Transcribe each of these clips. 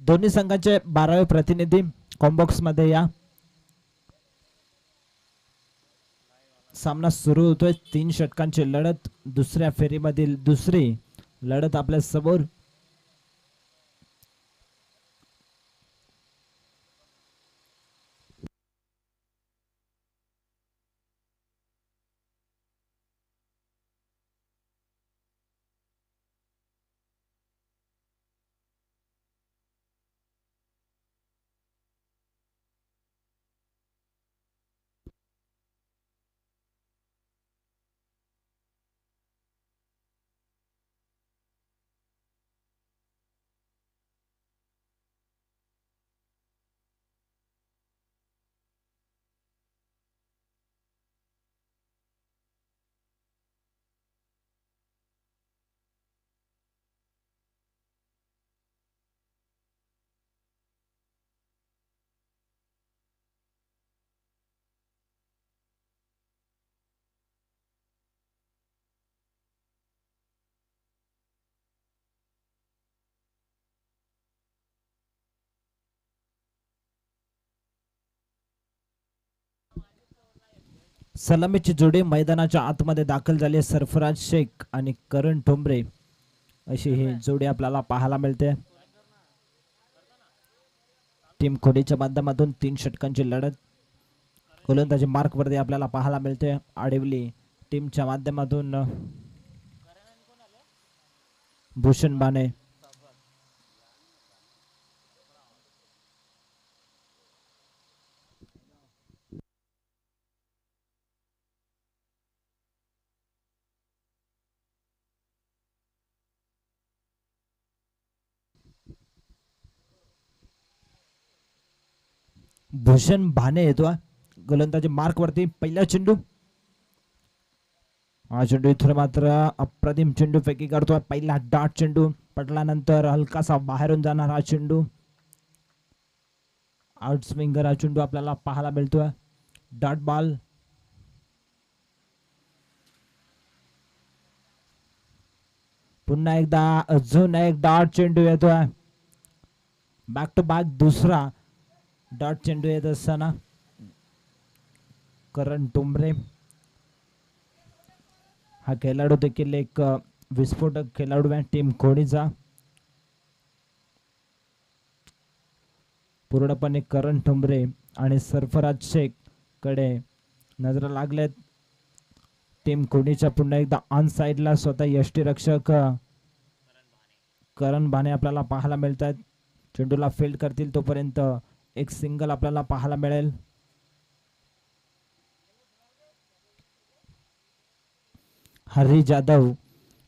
दोन्ही संघाचे बारावे प्रतिनिधी कॉम्बॉक्समध्ये या. सामना सुरू होतोय. तीन षटकांची लढत दुसऱ्या फेरीमधील दुसरी लढत आपल्यासमोर. सलामीची जोडी मैदानाच्या आतमध्ये दाखल झाली. सरफराज शेख आणि करण ठोंबरे अशी ही जोडी आपल्याला पाहायला मिळते. टीम खोडीच्या माध्यमातून तीन षटकांची लढत गोलंदाजी मार्क वरती आपल्याला पाहायला मिळते. आडिवली टीमच्या माध्यमातून भूषण बाने भूषण भाने येतो गोलंदाजी मार्क वरती पहिला चेंडू. हा चेंडू इथून मात्र अप्रतिम चेंडू फेकी करतो पहिला डाट चेंडू. पटल्यानंतर हलकासा बाहेरून जाणार हा चेंडू. आउट स्विंगर हा चेंडू आपल्याला पाहायला मिळतोय डॉट बॉल. पुन्हा एकदा अजून एक डॉट चेंडू येतोय बॅक टू बॅक दुसरा. डॉट चेंडू येत असताना करण टुंबरे हा खेळाडू देखील एक विस्फोटक खेळाडू आहे टीम कोणीचा पूर्णपणे करण ठुंबरे आणि सरफराज शेखकडे नजर लागलेत टीम कोणीच्या पुन्हा एकदा ऑन साईडला स्वतः यष्टीरक्षक करण भाने आपल्याला पाहायला मिळतात चेंडूला फील्ड करतील तोपर्यंत एक सिंगल आपल्याला पाहायला मिळेल. हरी जाधव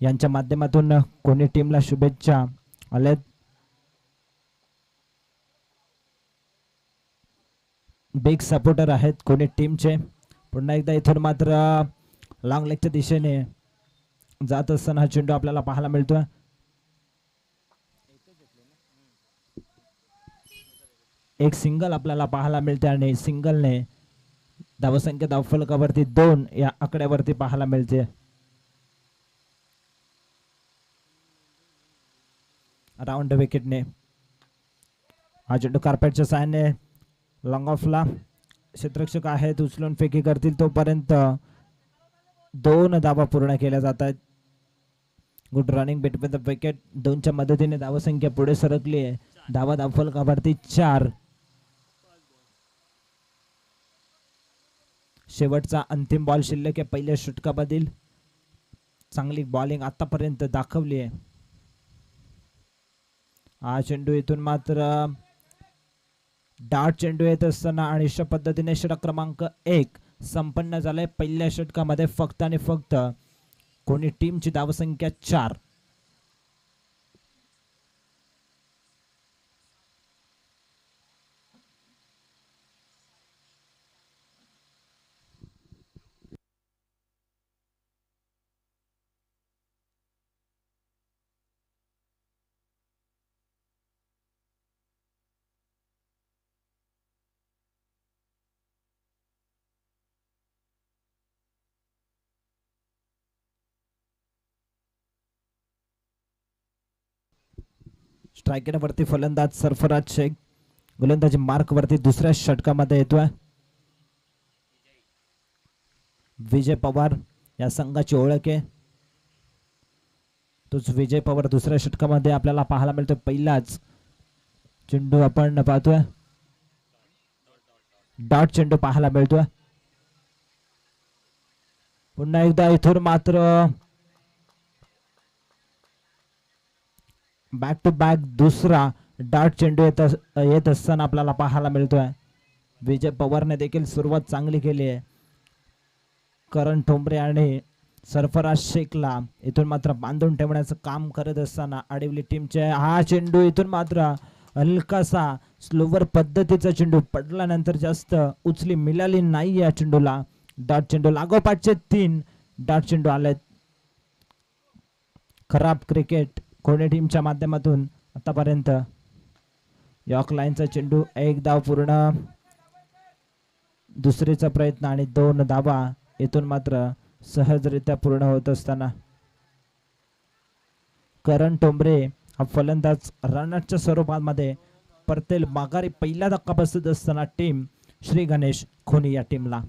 यांच्या माध्यमातून कोणी टीमला शुभेच्छा? आल्यात बिग सपोर्टर आहेत कोणी टीमचे पुन्हा एकदा इथून मात्र लॉंग लेगच्या दिशेने जात असताना हा चेंडू आपल्याला पाहायला मिळतोय. एक सिंगल आपल्याला पाहायला मिळते आणि सिंगलने धावसंख्या धावफलकावरती दोन या आकड्यावरती पाहायला मिळते. राऊंड विकेटने हा चेंडू कार्पेटच्या सहाय्याने लॉंग ऑफला क्षेत्रक्षक आहेत उचलून फेकी करतील तोपर्यंत दोन धावा पूर्ण केल्या जात आहेत. Good running between the wicket दोनच्या मदतीने धावसंख्या पुढे सरकली आहे. धावा धावफलकावरती चार. शेवटचा अंतिम बॉल शिल्लक आहे. पहिल्या षटकामधील चांगली बॉलिंग आतापर्यंत दाखवली आहे. हा चेंडू इथून मात्र डाट चेंडू येत असताना आणि अशा पद्धतीने षटक क्रमांक एक संपन्न झालाय. पहिल्या षटकामध्ये फक्त आणि फक्त कोणी टीमची धावसंख्या चार. स्ट्रायकेटवरती फलंदाज सरफराज शेख. गोलंदाजी मार्कवरती दुसऱ्या षटकामध्ये येतोय. विजय पवार या संघाची ओळख आहे. तोच विजय पवार दुसऱ्या षटकामध्ये आपल्याला पाहायला मिळतोय. पहिलाच चेंडू आपण पाहतोय. डॉट चेंडू पाहायला मिळतोय. पुन्हा एकदा इथून मात्र बॅक टू बॅक दुसरा डॉट चेंडू येत अस- येत असताना आपल्याला पाहायला मिळतोय. विजय पवारने देखील सुरुवात चांगली केली आहे. करण ठोंबरे आणि सरफराज शेखला इथून मात्र बांधून ठेवण्याचं काम करत असताना आडिवली टीमचे हा चेंडू इथून मात्र हलकासा स्लोवर पद्धतीचा चेंडू पडल्यानंतर जास्त उचली मिळाली नाही या चेंडूला. डॉट चेंडू लागोपाठचे तीन. डॉट चेंडू आलेत. खराब क्रिकेट कोणी टीमच्या माध्यमातून आतापर्यंत यॉक लाईनचा चेंडू एक धाव पूर्ण दुसरीचा प्रयत्न आणि दोन धावा येथून मात्र सहजरित्या पूर्ण होत असताना. करण टोंबरे हा फलंदाज रनआउटच्या स्वरूपामध्ये परतेल माघारी पहिला धक्का बसत असताना टीम श्री गणेश खोनी या टीमला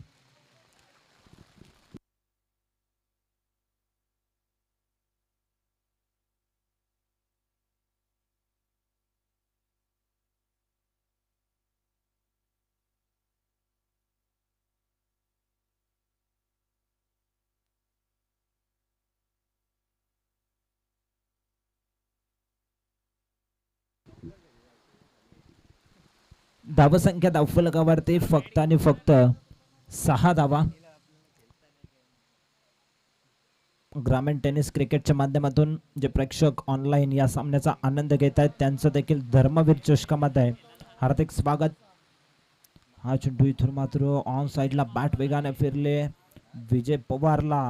धावसंख्या धावफलकावरती फक्त आणि फक्त सहा धावा. ग्रामीण टेनिस क्रिकेटच्या माध्यमातून जे प्रेक्षक ऑनलाईन या सामन्याचा आनंद घेत आहेत त्यांचं देखील धर्मवीर चषकामध्ये हार्दिक स्वागत. हा चेंडू इथून मात्र ऑन साईडला बॅट वेगाने फिरले. विजय पवारला.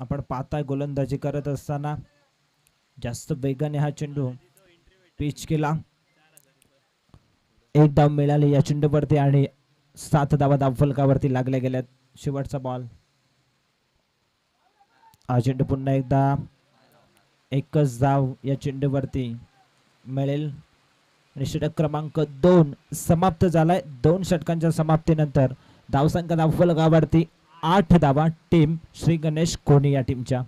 आपण पाहताय गोलंदाजी करत असताना जास्त वेगाने हा चेंडू पिच केला. एक धाव मिळाली या चेंडूवरती आणि सात धावा धाव फलकावरती लागल्या गेल्यात. शेवटचा बॉल हा चेंडू पुन्हा एकदा एकच धाव या चेंडूवरती मिळेल. आणि षटक क्रमांक दोन समाप्त झालाय. दोन षटकांच्या समाप्तीनंतर धावसंख्या धाव फलकावरती आठ धावा टीम श्री गणेश कोणी या टीमच्या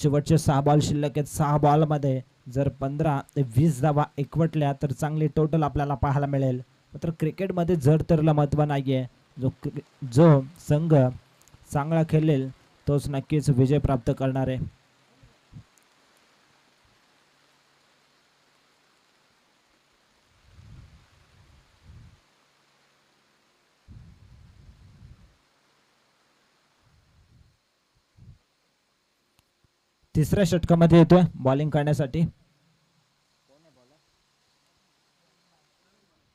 शेवटचे सहा बॉल शिल्लक आहेत. सहा बॉलमध्ये जर पंधरा ते वीस धावा एकवटल्या तर चांगली टोटल आपल्याला पाहायला मिळेल. मात्र क्रिकेटमध्ये जर तरला महत्त्व नाहीये. जो जो संघ चांगला खेळेल तोच नक्कीच विजय प्राप्त करणार आहे. तिसऱ्या षटकामध्ये येतोय बॉलिंग करण्यासाठी.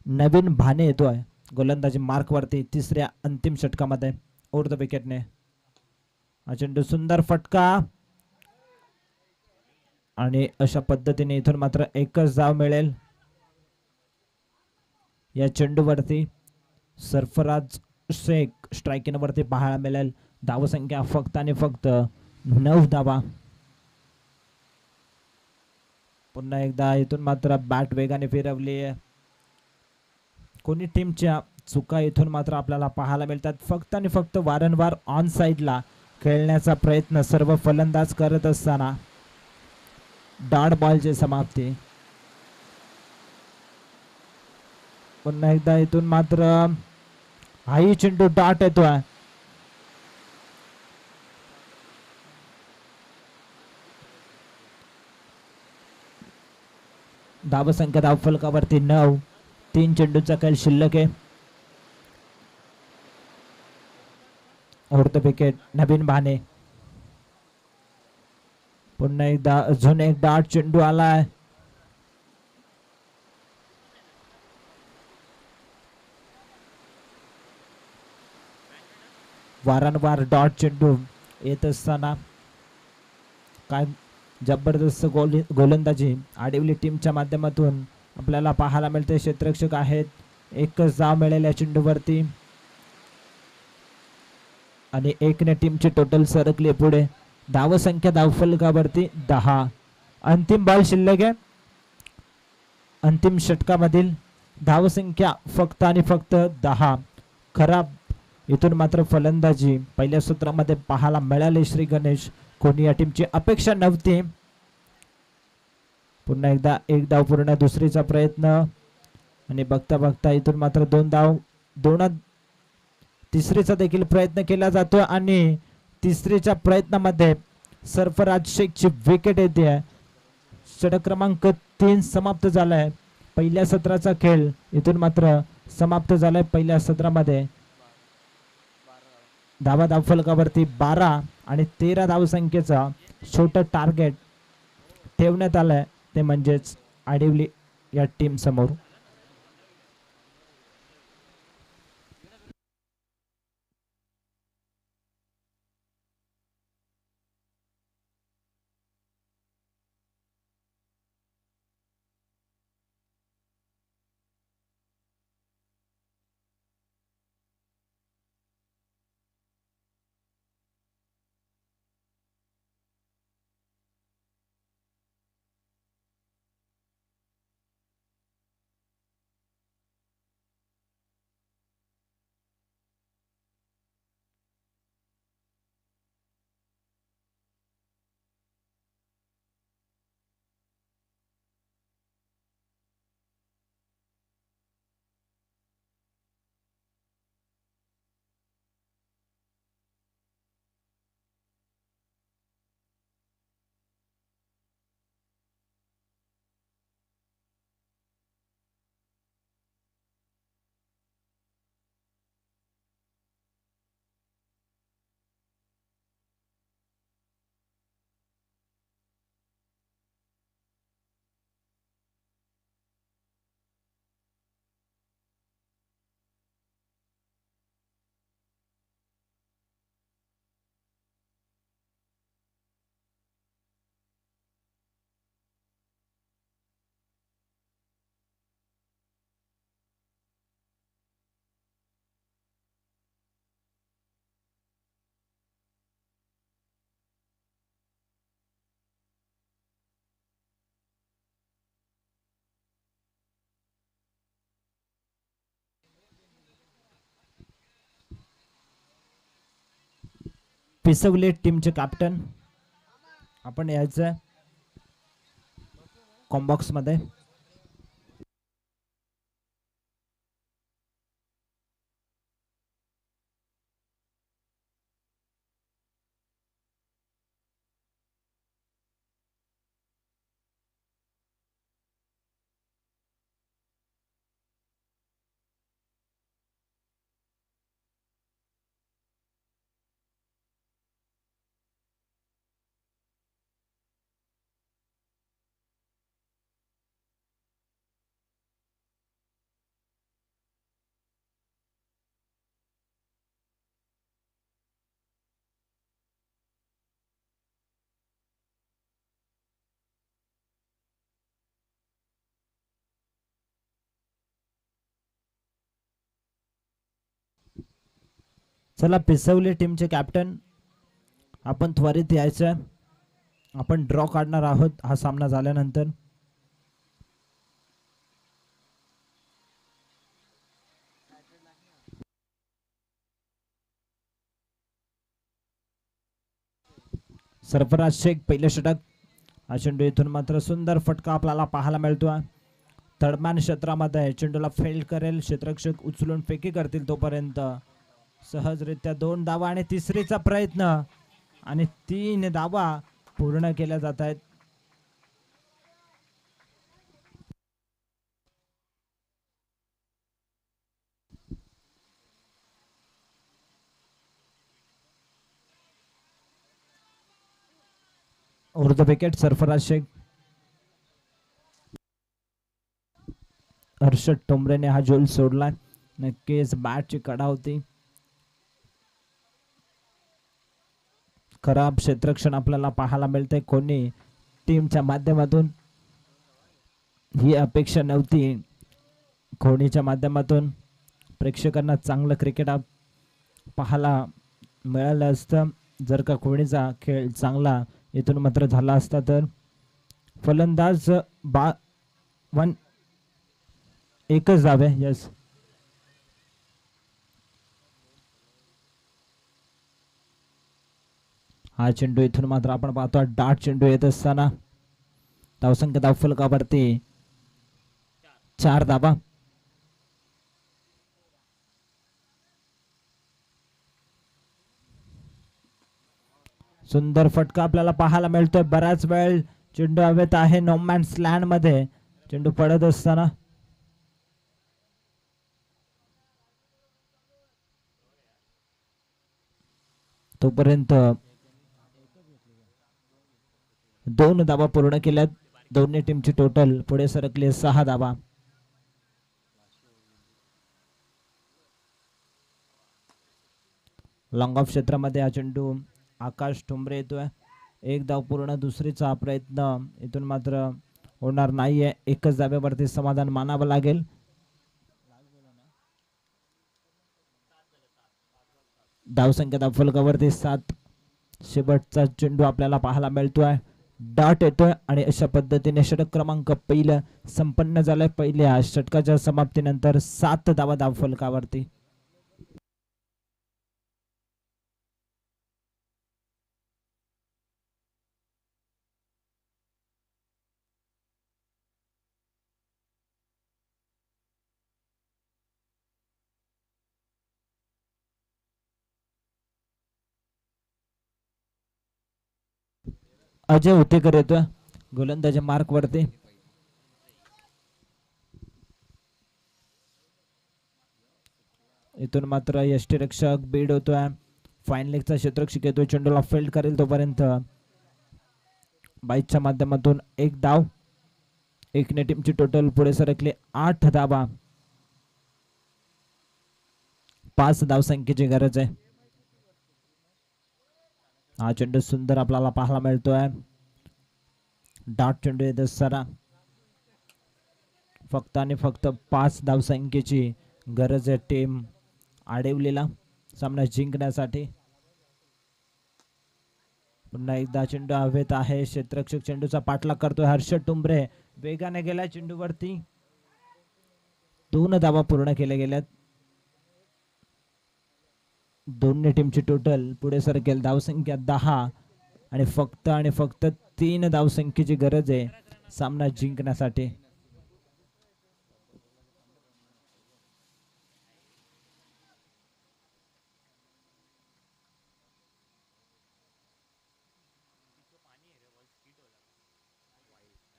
नवीन भाने येतोय. गोलंदाजी मार्क वरती तिसऱ्या अंतिम षटकामध्ये ओर द विकेटने हा सुंदर फटका. आणि अशा पद्धतीने इथून मात्र एकच जाव मिळेल. या चेंडूवरती सरफराज शेख स्ट्रायकिंग वरती पाहायला मिळेल. धावसंख्या फक्त आणि फक्त नऊ धावा. पुन्हा एकदा इथून मात्र बॅट वेगाने फिरवली आहे कोणी टीमच्या चुका इथून मात्र आपल्याला पाहायला मिळतात. फक्त आणि फक्त वारंवार ऑन साईडला खेळण्याचा प्रयत्न सर्व फलंदाज करत असताना डाड बॉलची समाप्ती. पुन्हा एकदा इथून मात्र हाई चेंडू डॉट येतोय. धावसंख्या धावफलकावरती नऊ. तीन चेंडूचा काही शिल्लक आहे. उडतं विकेट नवीन भाने पुन्हा एकदा अजून एक डाट चेंडू आलाय. वारंवार डॉट चेंडू येत असताना काय जबरदस्त गोल गोलंदाजी आडिवली टीमच्या माध्यमातून आपल्याला पाहायला मिळते क्षेत्ररक्षक आहेत. एकच जाव मिळेल या चेंडूवरती. आणि एकने टीमची टोटल सरकली पुढे. धावसंख्या धावफलकावरती दहा. अंतिम बॉल शिल्लक आहे. अंतिम षटकामधील धावसंख्या फक्त आणि फक्त दहा. खराब इथून मात्र फलंदाजी. पहिल्या सूत्रामध्ये पाहायला मिळाले श्री गणेश. कोणी या टीमची अपेक्षा नव्हती. पुन्हा एकदा एक डाव पूर्ण दुसरीचा प्रयत्न. आणि बघता बघता इथून मात्र दोन धाव दोन तिसरीचा देखील प्रयत्न केला जातो. आणि तिसरीच्या प्रयत्नामध्ये सरफराज शेखची विकेट येते. षटक क्रमांक तीन समाप्त झालाय. पहिल्या सत्राचा खेळ इथून मात्र समाप्त झालाय. पहिल्या सत्रामध्ये धावा धाव फलकावरती बारा आणि तेरा धावसंख्येचा छोटं टार्गेट ठेवण्यात आलंय. ते म्हणजेच आडिवली या टीमसमोर पिसवले टीमचे कॅप्टन आपण यायचं कॉम्बॉक्स चला पिसवले टीमचे कॅप्टन. आपण त्वरित यायचं. आपण ड्रॉ काढणार आहोत. हा सामना झाल्यानंतर. सरफराज शेख पहिले षटक. हा चेंडू इथून मात्र सुंदर फटका आपल्याला पाहायला मिळतो थर्डमॅन क्षेत्रामध्ये चेंडूला फेल्ड करेल. क्षेत्रक्षक उचलून फेकी करतील तोपर्यंत. सहजरित्या दोन धावा आणि तिसरीचा प्रयत्न. आणि तीन धावा पूर्ण केल्या जात आहेत. उर्द विकेट सरफराज शेख हर्षद टोंबरेने हा जोल सोडला नक्कीच बॅटची कडा होती. खराब क्षेत्रक्षण आपल्याला पाहायला मिळते कोणी टीमच्या माध्यमातून ही अपेक्षा नव्हती. कोणीच्या माध्यमातून प्रेक्षकांना चांगलं क्रिकेट पाहायला मिळालं असतं. जर का कोणीचा खेळ चांगला इथून मात्र झाला असता तर. फलंदाज बा वन एकच धावे यस हा चेंडू इथून मात्र आपण पाहतो डाट चेंडू येत असताना धावसंख्या धाव फलकावरती चार धाबा सुंदर फटका आपल्याला पाहायला मिळतोय बराच वेळ चेंडू हवेत आहे नोमॅन स्लँडमध्ये चेंडू पडत असताना तोपर्यंत दोन दाबा पूर्ण केल्यात. दोन्ही टीमची टोटल पुढे सरकली सहा दाबा. लॉंग ऑफ क्षेत्रामध्ये हा चेंडू आकाश ठुंबरे येतोय. एक धाव पूर्ण दुसरीचा प्रयत्न इथून मात्र होणार नाहीये. एकच धाब्यावरती समाधान मानावं लागेल. धावसंख्या दाफलकावरती सात. शेवटचा चेंडू आपल्याला पाहायला मिळतोय. डाट येतोय आणि अशा पद्धतीने षटक क्रमांक पहिलं संपन्न झालंय. पहिल्या षटकाच्या समाप्तीनंतर सात धावा धाव अजय होतेकर येतोय गोलंदाजा मार्कवरती इथून मात्र यष्टीरक्षक बीड होतोय. फाईन लेगचा क्षेत्रक्षक येतोय चेंडूला फेल्ड करेल तोपर्यंत. बाईकच्या माध्यमातून एक धाव. एकने टीमची टोटल पुढे सरकली. आठ धावा. पाच धाव संख्येची गरज आहे. हा चेंडू सुंदर आपल्याला पाहायला मिळतोय. डाट चेंडू येत असताना फक्त आणि फक्त पाच धावसंख्येची गरज आहे टीम आडेवलेला सामना जिंकण्यासाठी. पुन्हा एकदा चेंडू हवेत आहे. क्षेत्रक्षक चेंडूचा पाठलाग करतोय हर्ष टुंबरे. वेगाने गेला चेंडूवरती. दोन धावा पूर्ण केल्या गेल्यात. दोन्ही टीमची टोटल पुढे सरकेल धावसंख्या दहा आणि फक्त आणि फक्त तीन धावसंख्येची गरज आहे सामना जिंकण्यासाठी.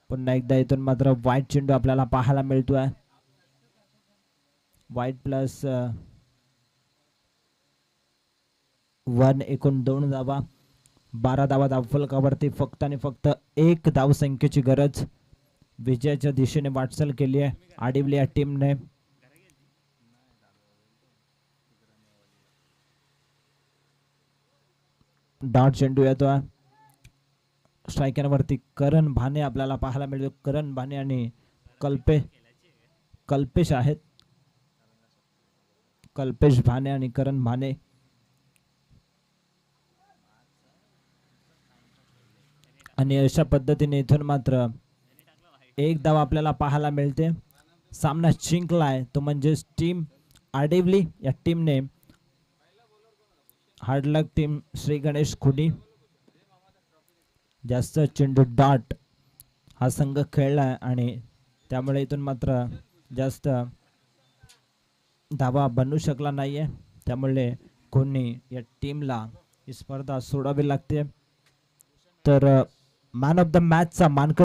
पुन्हा एकदा इथून मात्र व्हाईट चेंडू आपल्याला पाहायला मिळतोय. व्हाईट प्लस वन एकूण दोन धावा बारा धावा धावफलकावरती फक्त आणि फक्त एक धाव संख्येची गरज. विजयाच्या दिशेने वाटचाल केली आहे आडिवली या टीमने. डॉट चेंडू येतो स्ट्रायकरवरती करण भाने आपल्याला पाहायला मिळतो करण भाने आणि कल्पे कल्पेश आहेत. कल्पेश भाने आणि करण भाने आणि अशा पद्धतीने इथून मात्र एक धाव आपल्याला पाहायला मिळते. सामना जिंकलाय तो म्हणजेच टीम आडिवली. या टीमने hard luck team Shri Ganesh खुडी जास्त चेंडू डॉट हा संघ खेळला आहे आणि त्यामुळे इथून मात्र जास्त धावा बनू शकला नाही आहे त्यामुळे कोणी या टीमला ही स्पर्धा सोडावी लागते. तर मॅन ऑफ द मॅचचा मानकर